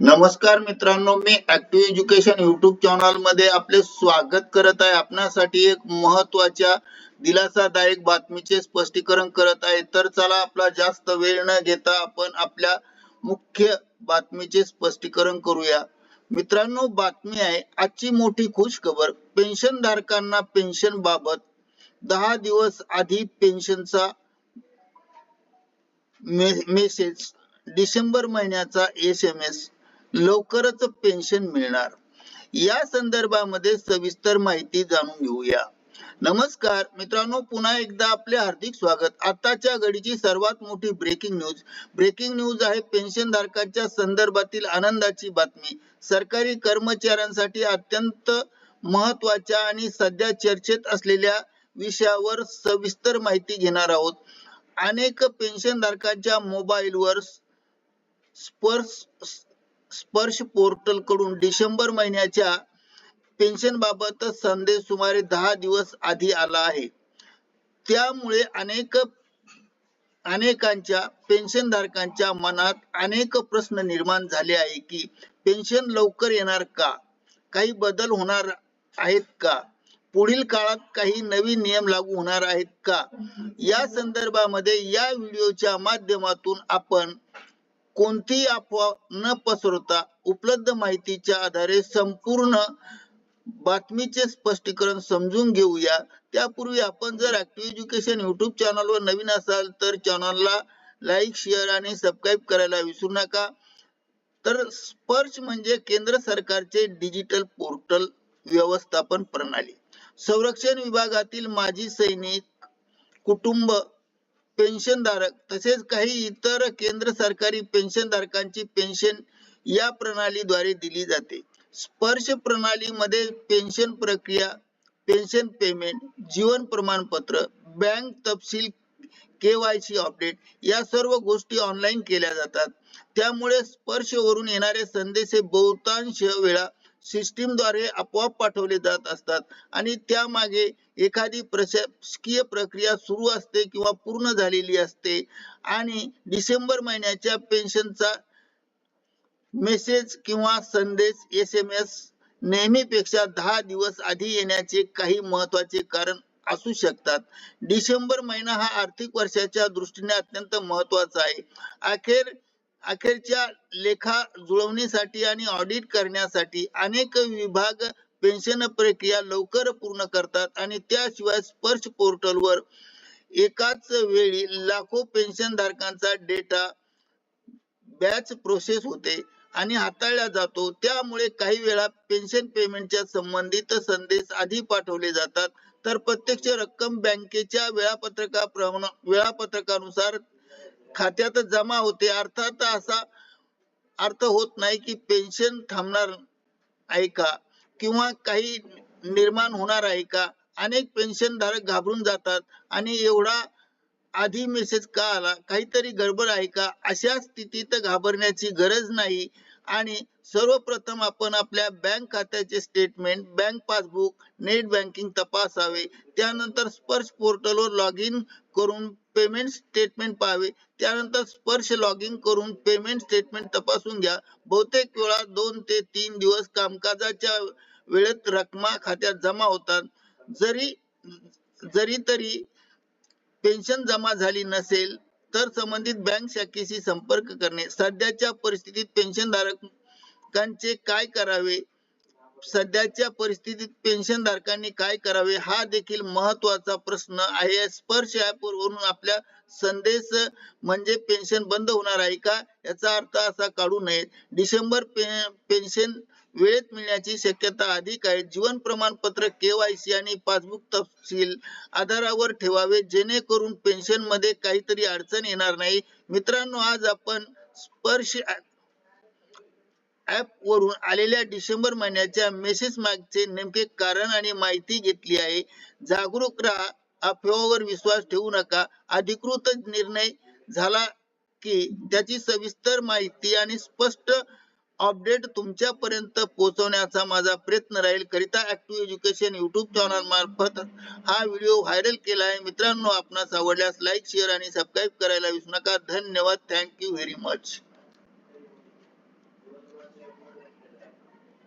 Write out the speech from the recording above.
नमस्कार मित्रांनो मी ऍक्टिव्ह एज्युकेशन युट्यूब चॅनलमध्ये आपले स्वागत करत आहे. आपणासाठी एक महत्त्वाच्या दिलासादायक बातमीचे स्पष्टीकरण करत आहे. तर चला आपला जास्त वेळ न घेता आपण आपल्या मुख्य बातमीचे स्पष्टीकरण करूया. मित्रांनो बातमी आहे आजची मोठी खुश खबर पेन्शन धारकांना पेन्शन बाबत दहा दिवस आधी पेन्शनचा मेसेज. डिसेंबर महिन्याचा एस एम एस. लवकरच पेन्शन मिळणार. या संदर्भामध्ये सविस्तर माहिती जाणून घेऊया. नमस्कार मित्रांनो पुन्हा एकदा आपले हार्दिक स्वागत. आताच्या घडीची सर्वात मोठी ब्रेकिंग न्यूज ब्रेकिंग न्यूज आहे पेन्शन धारकांच्या संदर्भातील आनंदाची बातमी. सरकारी कर्मचाऱ्यांसाठी अत्यंत महत्त्वाच्या आणि सध्या चर्चेत असलेल्या विषयावर सविस्तर माहिती घेणार आहोत. अनेक पेन्शन धारकांच्या मोबाईलवर स्पर्श स्पर्श पोर्टलकडून डिसेंबर महिन्याच्या पेन्शन बाबत संदेश सुमारे दहा दिवस आधी आला आहे. त्यामुळे अनेक अनेकांच्या पेन्शन धारकांच्या मनात अनेक प्रश्न निर्माण झाले आहे की पेन्शन लवकर येणार का? काही बदल होणार आहेत का? पुढील काळात काही नवीन नियम लागू होणार आहेत का? या संदर्भामध्ये या व्हिडिओच्या माध्यमातून आपण कोणतीही अफवा न पसरवता उपलब्ध माहितीच्या आधारे संपूर्ण बातमीचे स्पष्टीकरण समजून घेऊया. त्यापूर्वी आपण जर ऍक्टिव्ह एज्युकेशन युट्यूब चॅनलवर नवीन असाल तर चॅनलला लाईक शेअर आणि सबस्क्राईब करायला विसरू नका. तर स्पर्श म्हणजे केंद्र सरकारचे डिजिटल पोर्टल व्यवस्थापन प्रणाली. संरक्षण विभागातील माजी सैनिक कुटुंब पेन्शनधारक तसेच काही इतर केंद्र सरकारी पेन्शनधारकांची पेन्शन या प्रणालीद्वारे दिली जाते. स्पर्श प्रणालीमध्ये पेन्शन प्रक्रिया पेन्शन पेमेंट जीवन प्रमाणपत्र बँक तपशील केवायसी अपडेट या सर्व गोष्टी ऑनलाईन केल्या जातात. त्यामुळे स्पर्शवरून येणारे संदेश हे बहुतांश वेळा सिस्टीमद्वारे आपोआप पाठवले जात असतात. आणि त्यामागे एखादी प्रशासकीय प्रक्रिया सुरू असते किंवा पूर्ण झालेली असते. आणि डिसेंबर महिन्याच्या पेन्शनचा मेसेज किंवा संदेश एस एम एस नेहमीपेक्षा दहा दिवस आधी येण्याचे काही महत्त्वाचे कारण असू शकतात. डिसेंबर महिना हा आर्थिक वर्षाच्या दृष्टीने अत्यंत महत्त्वाचा आहे. अखेर अखेरच्या लेखा जुळवणीसाठी आणि ऑडिट करण्यासाठी अनेक विभाग पेन्शन प्रक्रिया लवकर पूर्ण करतात आणि त्याशिवाय स्पर्श पोर्टलवर एकाच वेळी लाखो पेन्शन धारकांचा डेटा बॅच प्रोसेस होते आणि हाताळला जातो. त्यामुळे काही वेळा पेन्शन पेमेंटच्या संबंधित संदेश आधी पाठवले जातात. तर प्रत्यक्ष रक्कम बँकेच्या वेळापत्रका वेळापत्रकानुसार खात्यात जमा होते. अर्थात असा अर्थ होत नाही की पेन्शन थांबणार आहे का? किंवा काही निर्माण होणार आहे का? अनेक पेन्शन धारक घाबरून जातात आणि एवढा आधी मेसेज का आला? काहीतरी गडबड आहे का? अशा स्थितीत घाबरण्याची गरज नाही. आणि सर्वप्रथम आपण आपल्या बँक खात्याचे statement bank passbook net banking तपासावे. त्यानंतर स्पर्श पोर्टलवर लॉग इन करून पेमेंट स्टेटमेंट पाहावे. त्यानंतर स्पर्श लॉग इन करून पेमेंट स्टेटमेंट तपासून घ्या. बहुतेक वेळा दोन ते तीन दिवस कामकाजाच्या वेळेत रकमा खात्यात जमा होतात. जरी जरी तरी पेन्शन जमा झाली नसेल तर संबंधित बँक शाखेशी संपर्क करणे सध्याच्या परिस्थितीत पेन्शन धारकांचे काय करावे? सध्याच्या परिस्थितीत पेन्शन धारकांनी काय करावे हा देखील महत्त्वाचा प्रश्न आहे. स्पर्श ऍप वरून आपल्या संदेश म्हणजे पेन्शन बंद होणार आहे का याचा अर्थ असा काढू नये. डिसेंबर पेन्शन वेळेत मिळण्याची शक्यता अधिक आहे. जीवन प्रमाणपत्र केवायसी आणि पासबुक तपशील आधारावर ठेवावे जेणेकरून पेन्शनमध्ये काहीतरी अडचण येणार नाही. मित्रांनो आज आपण स्पर्श ऍप वरून आलेल्या डिसेंबर महिन्याच्या मेसेज मागचे नेमके कारण आणि माहिती घेतली आहे. जागरूक राहा अफवावर विश्वास ठेवू नका. अधिकृत निर्णय झाला की त्याची सविस्तर माहिती आणि स्पष्ट अपडेट तुमच्यापर्यंत पोहोचवण्याचा माझा प्रयत्न राहील. करिता ऍक्टिव्ह एज्युकेशन युट्यूब चॅनल मार्फत हा व्हिडिओ व्हायरल केला आहे. मित्रांनो आपणास आवडल्यास लाईक शेअर आणि सबस्क्राईब करायला विसरू नका. धन्यवाद. Thank you very much